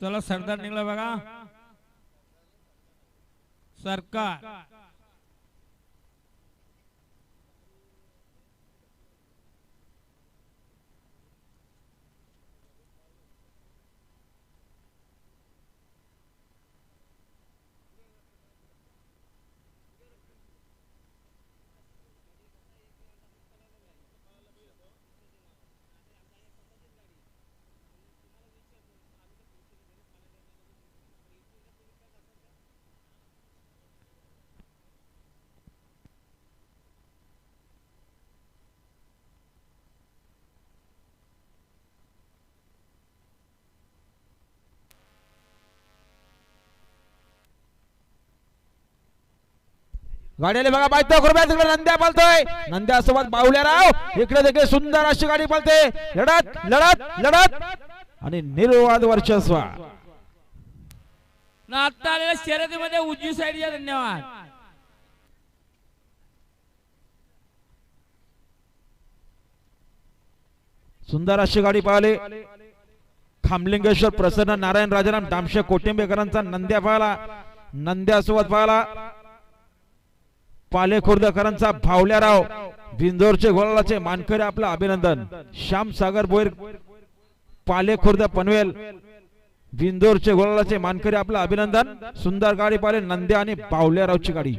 चला सरदार निघला बघा. सरकार. गाडीला बघा पाहतो कृपया तिकडे नंद्या पळतोय. नंद्या सोबत बाहुल्या राव. इकडे देखील सुंदर अशी गाडी पळते. लढत लढत लढत. आणि निर्वाद वर्चस्व. आता आलेल्या शर्यतीमध्ये उजवी साईडच्या धन्यवाद. सुंदर अशी गाडी पाहिली खामलिंगेश्वर प्रसन्न नारायण राजाराम दामशे कोटिंबेकरांचा नंद्या पाहिला नंद्या सोबत पाहिला पाले खुर्दकरांचा भावल्याराव बिंदोरचे गोलाचे मानकरी आपलं अभिनंदन. श्याम सागर बोईर पाले खुर्द पनवेल. बिंदोरचे गोलाचे मानकरी आपलं अभिनंदन. सुंदर गाडी पाले नंद्या आणि भावल्यारावची गाडी.